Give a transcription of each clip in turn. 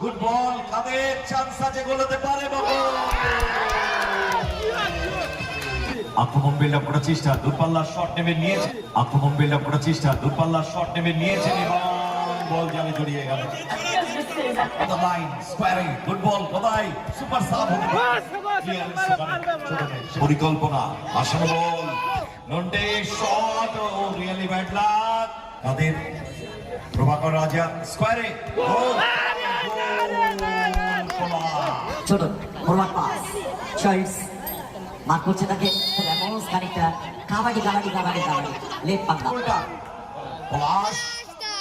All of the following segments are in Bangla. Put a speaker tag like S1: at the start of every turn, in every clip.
S1: গুড বল কাদের চান্স আছে গোলতে পারে আক্রমণ করার চেষ্টা, দূরপাল্লার শট নেমে নিয়েছে। আক্রমণ করার চেষ্টা, দূরপাল্লার শট নেমে নিয়েছেন এবং বল জালে জড়িয়ে গেল। পরিকল্পনা আসানো বল নন্টে শট রিয়েলি তাদের প্রভাকর রাজা স্কোয়ারে।
S2: ছোট ফরওয়ার্ড পাস চয়েস মার করছে তাকে। র্যামোস খানিকটা কাবাডি কাবাডি কাবাডি কাবাডি। লেফট পাঙ্গা
S1: উল্টা পলাশ।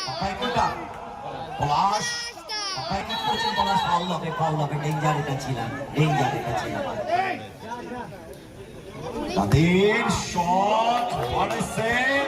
S1: পাকাই উল্টা পলাশ। পাকাই কি করছেন? পলাশ
S2: ফাউল হবে ফাউল হবে। ডেঞ্জার এটা ছিল ডেঞ্জার এটা ছিল।
S1: তাদের শট সেভ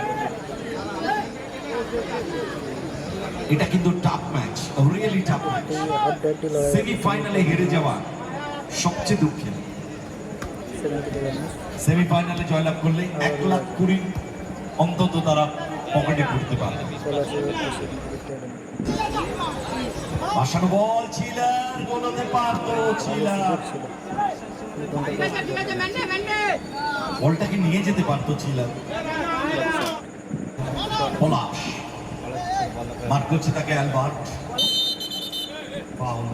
S1: এটা কিন্তু tough match really tough match সেমিফাইনালে হেরে যাওয়া সবচেয়ে দুঃখের। সেমিফাইনালে জয়লাভ করলে এক লাখ কুড়ি অন্তত তারা পকেটে করতে পারবে। বাসানো বল ছিলেন বলতে পারতো ছিলেন বলটাকে নিয়ে যেতে পারতো ছিলেন পলাশ মার করছে তাকে Albert foul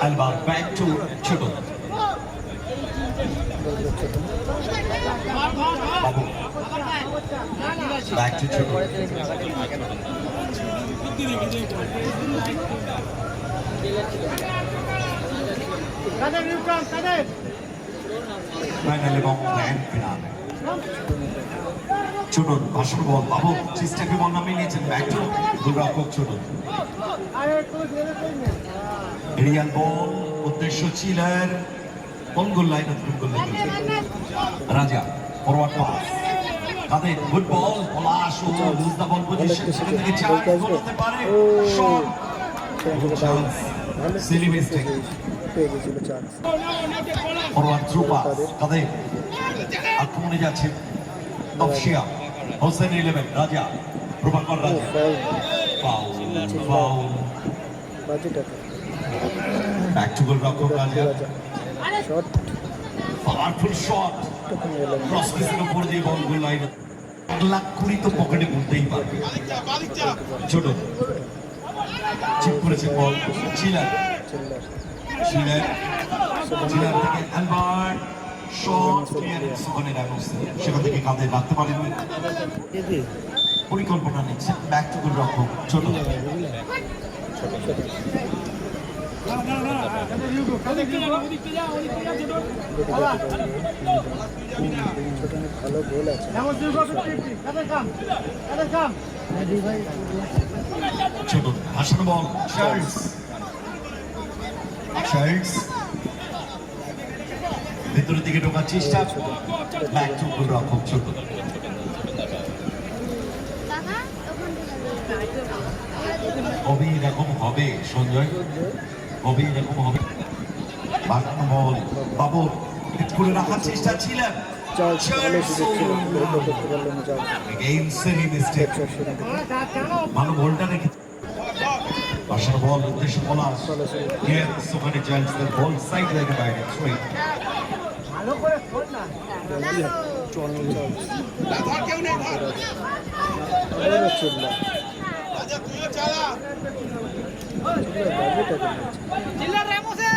S1: Albert back to ছোট বাবু ব্যাক টু ছোট ফাইনাল এবং গ্র্যান্ড ফিনালে ছোটন ভাষণ বল বাবু চেষ্টাকে বল নামিয়ে নিয়েছেন ব্যাক টু গোলরক্ষক ছোটন এরিয়াল বল উদ্দেশ্য ছিলেন কোন গোল লাইন কোন goal line Raja forward pass তাদের গুড বল পলাশ ও লুজ দা বল পজিশন সেখান থেকে চার গোল হতে পারে। শট চান্স সিলি মিস্টেক
S3: পেয়ে গেছিল চান্স
S1: তাদের আক্রমণে যাচ্ছে অফশিয়া। হোসেন ইলেভেন রাজা প্রভাকর রাজা। ফাউল ফাউল
S3: বাজে টাকা
S1: ব্যাক টু গোল রক্ষক রাজা।
S3: শর্ট
S1: পাওয়ারফুল শট ক্রস পিসের উপর দিয়ে বল গোল লাইন এক লাখ কুড়ি তো পকেটে বলতেই পারবে ছোট। চিপ করেছে বল চিলার চিলার চিলার থেকে অ্যালবার্ট শট ক্লিয়ারেন্স ওখানে রাখছে সেখান থেকে কাঁধে রাখতে পারেননি। পরিকল্পনা নিচ্ছে ব্যাক টু গোল রক্ষক ছোট।
S3: ভালো
S1: ছোট ভাসানো বল চার্লস ভেতরের দিকে ঢোকার চেষ্টা ব্যাক টু ছোট কবে এরকম হবে সঞ্জয় কবে এরকম হবে ভাসানো বল বাবর হিট করে রাখার চেষ্টা ছিলেন
S3: ভালো সুযোগ ছিল গোল করতে পারল না চার্জ
S1: Again, silly mistake.
S3: সেখান থেকে
S1: ভালো বলটা রেখে Yes, ওখানে চার্লসের বল সাইড লাইনে বাইরে স্ট্রেট
S3: আবারও চিল্লা বাজে টাকা নিয়েছে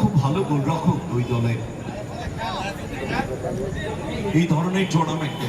S1: খুব ভালো গোলরক্ষক দুই দলের। এই ধরনের টুর্নামেন্টে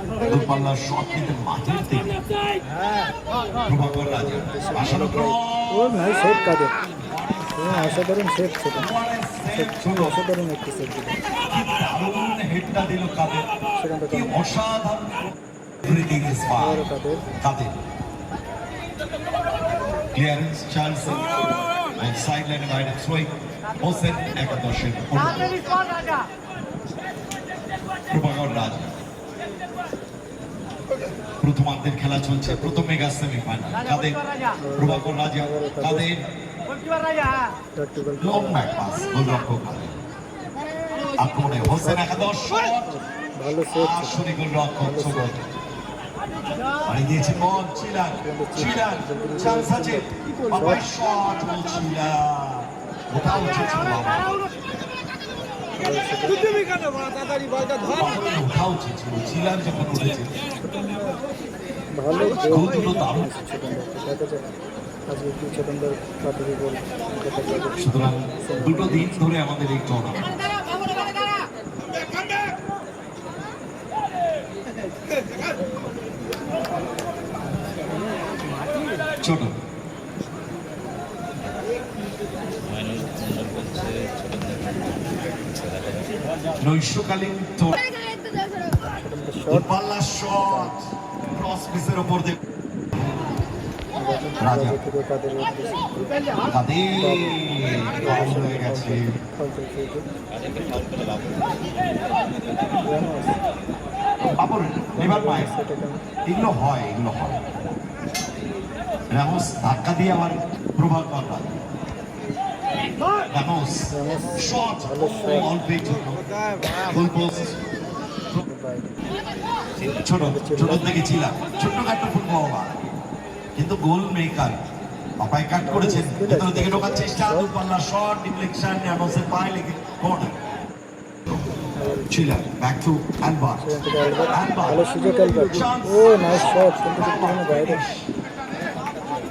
S1: দূরপাল্লার শট নিতে মাঠের দিকে প্রভাকর রাজা আসানো
S3: ও নাই সেট কাদের? হ্যাঁ অসাধারণ সেট ছিল ছিল অসাধারণ একটি সেট ছিল
S1: দারুণ হেডটা দিল কাদের?
S3: সেখানটা
S1: কি অসাধারণ এভরিথিং ইজ
S3: কাদের?
S1: কাদের? ক্লিয়ারেন্স চান্স অন সাইড বাইরে থ্রোয়িং হোসেন একাদশের প্রভাকর রাজা। প্রথমার্ধের খেলা চলছে। প্রথম মেগা সেমিফাইনাল। কাদের? প্রভাকর রাজা। কাদের? লং ব্যাক পাস গোলরক্ষক কাদের? আক্রমণে হোসেন একাদশ।
S3: ভালো
S1: আসলে গোলরক্ষক ছোট। বাড়ি দিয়েছে বল চিলার চিলার চান্স আছে। বাবা শট বল চিলার ওটা উচিত বাবা। দুটো দিন ধরে আমাদের এই টুর্নামেন্ট। Tour-
S3: ছোটনদের শট
S1: ক্রস পিসের উপর দিয়ে। রাজা। হয়ে গেছে।
S3: ফালতু
S1: এবার পায় এগুলো হয় এগুলো হয়। রামোস ধাক্কা দিয়ে আমার প্রভাব পাবে গোল ছোট্ট কাট্ট ফুটবল কিন্তু গোল মেকার পাপাই কাট করেছেন ভেতর দিকে ঢোকার চেষ্টা দূরপাল্লা শট ডিফ্লেকশন রামোসের পায়ে লেগে কর্নার ছিলাম ব্যাক টু অ্যালবা
S3: সেখান থেকে অ্যালবার্ট ভালো সুযোগ অ্যালবার্ট ও নাইস শট কিন্তু একটুখানি বাইরে ভালো সুযোগ কে পেয়েছিল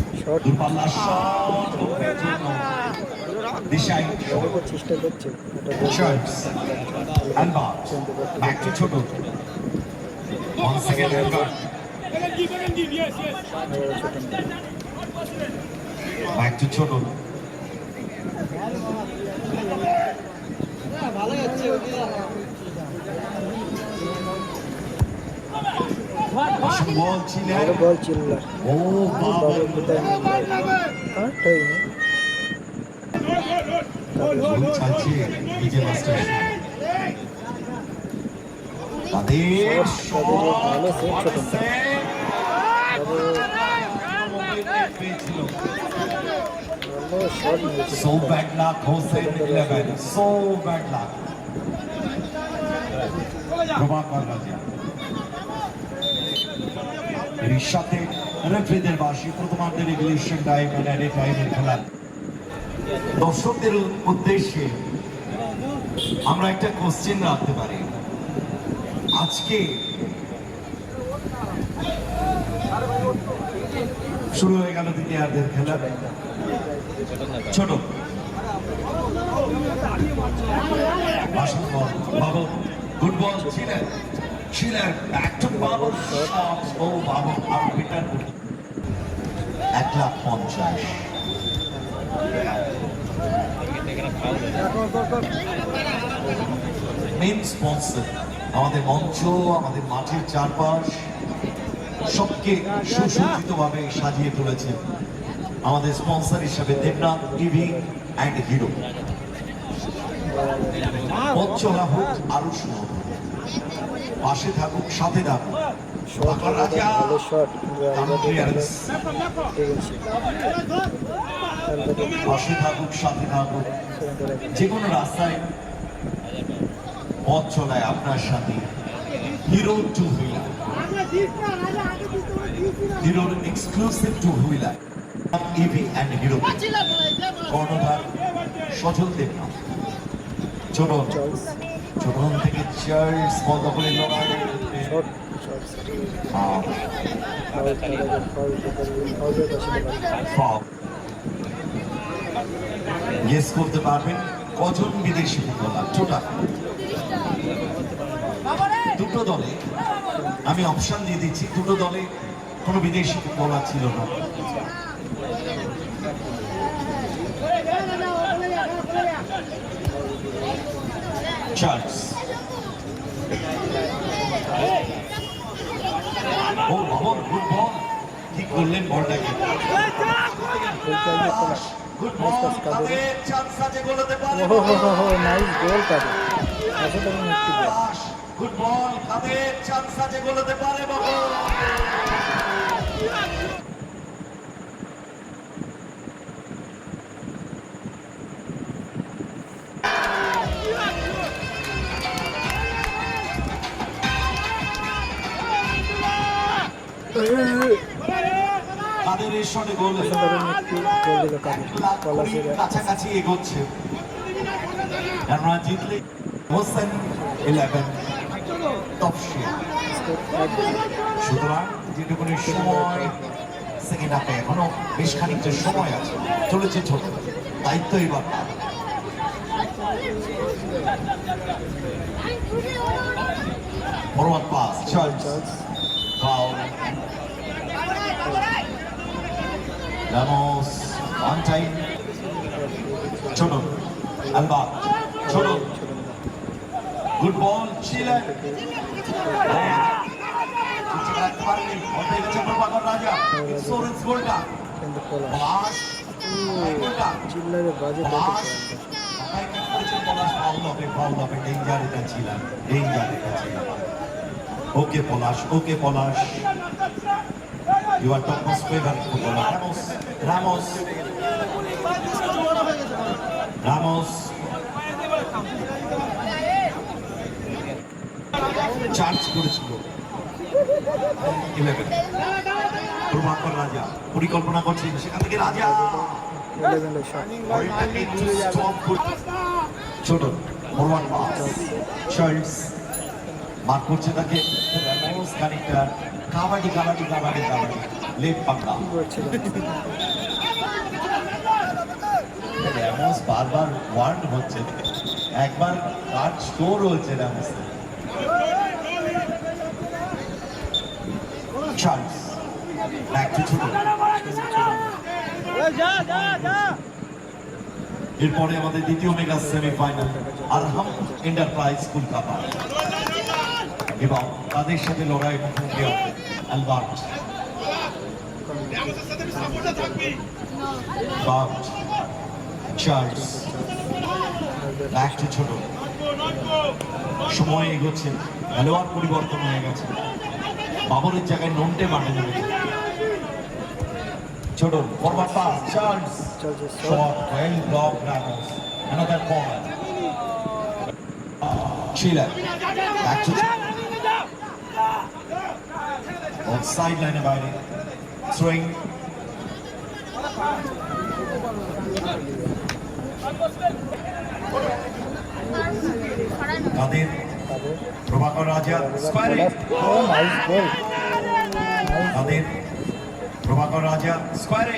S1: ইলেভেন
S3: শট
S1: দূরপাল্লা শট দিশাই
S3: চেষ্টা করছে ball
S1: to Choto. Once again, Albert. Back to Choto. আসল বল
S3: চিল্লা
S1: ও বাবা।
S3: বাবু কোথায় কাটটাই না
S1: গোল? চাইছে নিজে মাস্টার তাদের
S3: তাদের ভালো সেট ছোট
S1: পেয়েছিল
S3: ভালো শট নিয়েছে
S1: So bad luck, Hossein 11. So bad luck. Prabhakar রাজা এর সাথে রেফারিদের বাসী প্রথমার্ধের রেগুলেশন টাইম এন্ড টাইমের খেলা। দর্শকদের উদ্দেশ্যে আমরা একটা কোশ্চেন রাখতে পারি। আজকে শুরু হয়ে গেল দ্বিতীয়ার্ধের খেলা। ছোট। গুড বল ছিলেন। ব্যাক টু বাবু শট ও বাবু আর রিটার্ন এক লাখ পঞ্চাশ। মেন স্পন্সর আমাদের মঞ্চ, আমাদের মাঠের চারপাশ, সবকে সুসজ্জিতভাবে সাজিয়ে তুলেছেন আমাদের স্পন্সর হিসাবে দেবনাথ টিভি অ্যান্ড হিরো চলা হোক আরও সুন্দর। পাশে থাকুক সাথে থাকুক।
S3: ভালো
S1: পাশে থাকুক সাথে থাকুক। যে কোনো রাস্তায় পথ চলায় আপনার সাথে। হিরো টু হুইলার হিরোর exclusive two wheeler EV and Hero কর্ণধার সজল দেবনাথ। চলুন। চলুন থেকে চার্লস বন্ধ করে গেস করতে পারবেন কজন বিদেশি ফুটবলার? টোটাল দুটো দলে। আমি অপশন দিয়ে দিচ্ছি দুটো দলে কোনো বিদেশি ফুটবলার ছিল না। চার্লস ও বাবর গুড বল কি করলেন বলটাকে গুড বল তাদের চান্স আছে গোলতে পারে।
S3: ওহো হো হো নাইস গোল কাটে অসাধারণ একটি গোল
S1: গুড বল তাদের চান্স আছে গোলতে পারে বাবু। তাদের এই শটে গোল কাছাকাছি এগোচ্ছে। কেননা জিতলে হোসেন ইলেভেন তফসিয়া সুতরাং যেটুকুনি সময় সেকেন্ড হাফে এখনও বেশ খানিকটা সময় আছে চলেছে ছোট। দায়িত্ব এবার। Forward pass Charles
S3: Charles
S1: foul Ramos one time ছোট আলবা ছোট গুড বল ছিলেন Raja okay Palash okay Palash you are top most favourite footballer Ramos Ramos Ramos charge করেছিল। প্রভাকর রাজা। পরিকল্পনা করছেন। সেখান থেকে রাজা। ছোট ফরওয়ার্ড পাস চার্লস মার করছে তাকে। খানিকটা কাবাডি কাবাডি কাবাডি কাবাডি। লেফট পাঙ্গা
S3: কি
S1: র্যামোস বারবার ওয়ার্ন হচ্ছে। একবার কার্ড স্টোর এরপরে আমাদের দ্বিতীয় mega semifinal Arham enterprise Kolkata এবং তাদের সাথে লড়াই মুখোমুখি হবে। বার্ট চার্লস ছোট। সময় এগোচ্ছে খেলোয়াড় পরিবর্তন হয়ে গেছে। বাবরের জায়গায় নন্টে মাঠে নেমেছে ছোট forward pass Charles.
S3: Shot.
S1: Sheila. Back to on sideline বাইরে throwing. তাদের
S3: তাদের
S1: প্রভাকর রাজা স্কোয়ারে
S3: ও নাইস গোল
S1: তাদের প্রভাকর রাজা স্কোয়ারে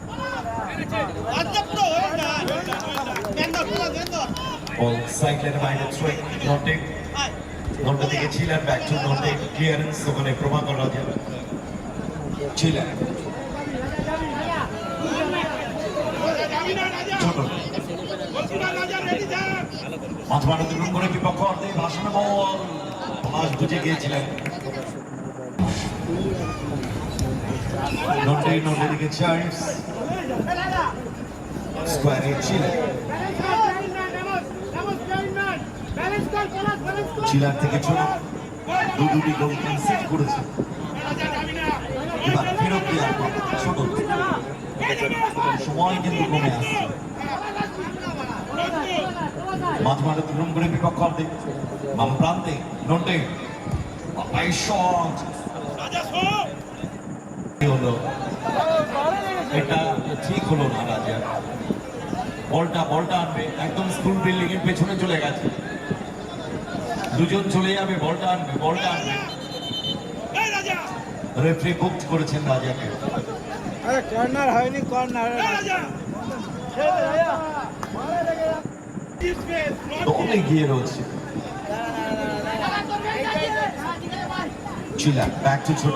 S1: বল সাইকেলের বাইরে নন্টে নন্টে থেকে ছিলেন ক্লিয়ারেন্স ওখানে প্রভাকর রাজা ছিলেন ছোট মাঝ করে বিপক্ষ অর্ধে ভাষণ বল। গিয়েছিলেন। নন্টে নন্টে দিকে স্কোয়ারে ছিলেন চিলার থেকে ছোট দু গোল করেছে। এবার সময় কিন্তু কমে আসছে। মাঝ মাঠে দুরুম করে বিপক্ষ অর্ধে বাম প্রান্তে শট হলো। এটা ঠিক হলো না রাজা বলটা বলটা আনবে। একদম স্কুল বিল্ডিং এর পেছনে চলে গেছে। দুজন চলে যাবে বলটা আনবে বলটা আনবে। রেফারি বুকড করেছেন রাজাকে
S3: আরে কর্নার হয়নি কর্নার
S1: দলে গিয়ে রয়েছে। চিলা ব্যাক টু ছোট।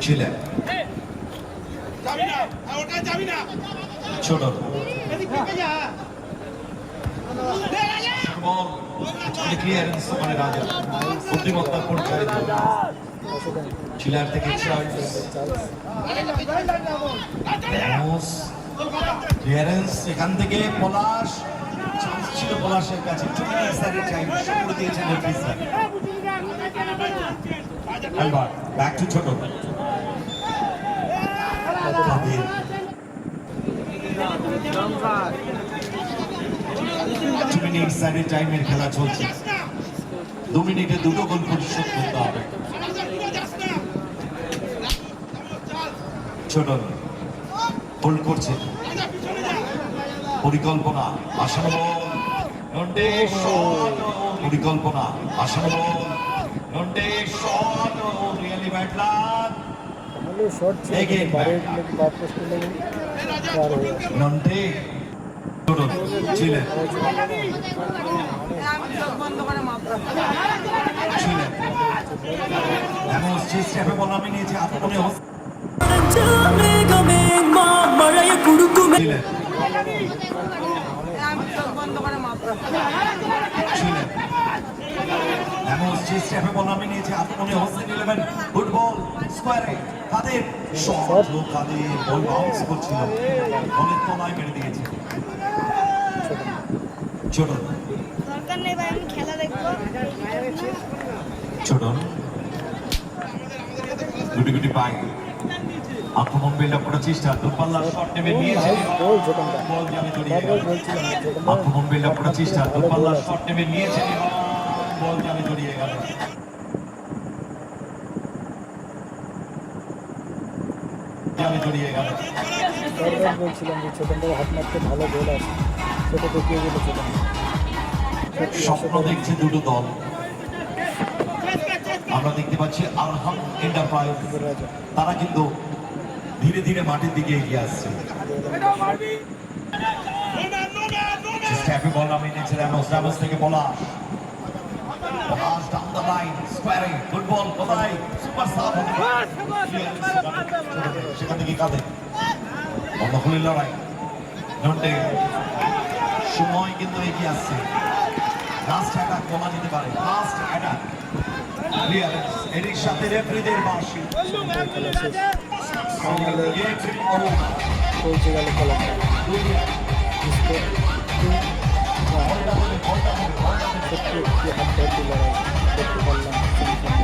S1: ছিলেন ছোট বল ক্লিয়ারেন্স মানে রাজা বুদ্ধিমত্তার পরিচয় দিল। ছিলার থেকে চার্লস র্যামোস ক্লিয়ারেন্স এখান থেকে পলাশ চান্স ছিল পলাশের কাছে চলে স্যারের টাইম শুরু দিয়েছেন referee sir Albert back to ছোট। দু মিনিট স্যারের টাইমের খেলা চলছে। দু মিনিটে দুটো গোল পরিশোধ করতে হবে। ছোট হোল্ড করছে। পরিকল্পনা আসানো পরিকল্পনা আসানো ball Nonte shot really bad luck
S3: তাহলে শর্ট ছিল
S1: Again,
S3: বাইরে
S1: back.
S3: লোক বাদ পোস্টে লেগে পার হয়ে
S1: ছিলেন এমন স্টেপে বল আমি নিয়েছি আক্রমণে ছিলেন এমন স্টেপে বল আমি নিয়েছি আক্রমণে হোসেন ইলেভেন ফুটবল স্কোয়ারে কাদের? শট কাদের বল বাউন্স করছিল। বলের তলায় মেরে দিয়েছে। ছোট।
S4: দরকার নেই ভাই আমি খেলা দেখব।
S1: ছোট। গুটি গুটি পাই আক্রমণ বিল্ড আপ করার চেষ্টা। দূরপাল্লার শট নেমে নিয়েছে। বল জালে জড়িয়ে গেল। আক্রমণ বিল্ড আপ করার চেষ্টা
S3: আছে
S1: শট নেমে নিয়েছে। বল জালে জড়িয়ে গেল। জড়িয়ে গেল।
S3: বারবার বলছিলাম যে ছোটনটার হাত মারতে ভালো গোল আছে। ছোট দেখিয়ে গেল ছোটন
S1: স্বপ্ন দেখছে দুটো দল। আমরা দেখতে পাচ্ছি আরহাম এন্টারপ্রাইজ। তারা কিন্তু ধীরে ধীরে মাঠের দিকে এগিয়ে আসছে। স্ট্যাপে বল আমি নিয়েছে র্যামোস। র্যামোস থেকে বলা দ্য লাইন স্কোয়ারে ফুটবল কোথায় সুপার সাব সেখান থেকে কাঁদে বন্ধখুলির লড়াই নন্টে সময় কিন্তু এগিয়ে আসছে লাস্ট অ্যাটাক বলা যেতে পারে লাস্ট অ্যাটাক এর সাথে রেফারিদের over.
S3: পৌঁছে গেল খেলাটা করতে পারলাম